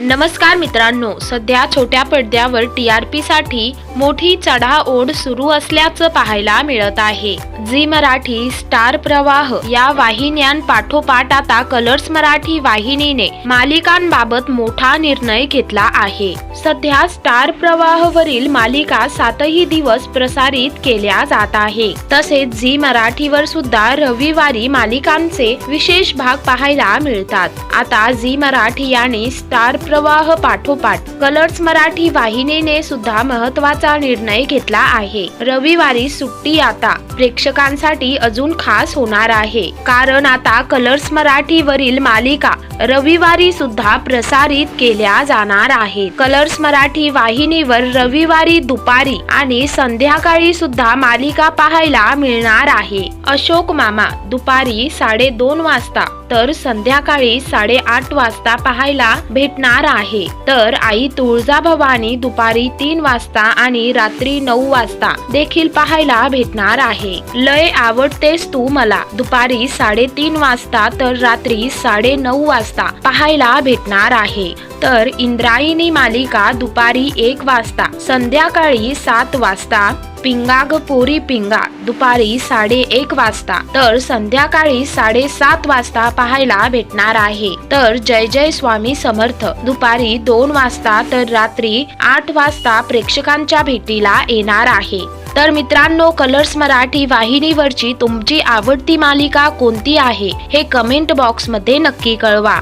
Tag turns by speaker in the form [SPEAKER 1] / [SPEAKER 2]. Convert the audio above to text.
[SPEAKER 1] नमस्कार मित्रांनो सध्या छोट्या पडद्यावर टी आर पी साठी मोठी चढाओढ सुरू असल्याचं पाहायला मिळत आहे. झी मराठी स्टार प्रवाह या वाहिन्यांपाठोपाठ आता कलर्स मराठी वाहिनीने मालिकांबाबत मोठा निर्णय घेतला आहे. सध्या स्टार प्रवाहवरील मालिका सातही दिवस प्रसारित केल्या जात आहे. तसेच झी मराठीवर सुद्धा रविवारी मालिकांचे विशेष भाग पाहायला मिळतात. आता झी मराठी याने स्टार प्रवाह पाठोपाठ. कलर्स मराठी वाहिनीने सुद्धा महत्त्वाचा निर्णय घेतला आहे. रविवारी सुट्टी आता. प्रेक्षकांसाठी अजून खास होणार आहे. कारण आता कलर्स मराठीवरील मालिका रविवारी सुद्धा प्रसारित केल्या जाणार आहेत. कलर्स मराठी वाहिनीवर रविवारी दुपारी आणि संध्याकाळी सुद्धा मालिका पाहायला मिळणार आहे. अशोक मामा दुपारी साडेदोन वाजता तर संध्याकाळी साडेआठ वाजता पाहायला भेटणार आहे. तर आई तुळजाभवानी दुपारी तीन वाजता आणि रात्री नऊ वाजता देखील पाहायला भेटणार आहे. लय आवडतेस तू मला. दुपारी साडेतीन वाजता तर रात्री साडे नऊ वाजता पाहायला भेटणार आहे. तर इंद्रायणी मालिका दुपारी एक वाजता संध्याकाळी सात वाजता पिंगाग पोरी पिंगा दुपारी साडे एक वाजता तर संध्याकाळी साडेसात वाजता पाहायला भेटणार आहे. तर जय जय स्वामी समर्थ दुपारी दोन वाजता तर रात्री आठ वाजता प्रेक्षकांच्या भेटीला येणार आहे. तर मित्रांनो कलर्स मराठी वाहिनीवरची तुमची आवडती मालिका कोणती आहे हे कमेंट बॉक्समध्ये नक्की कळवा.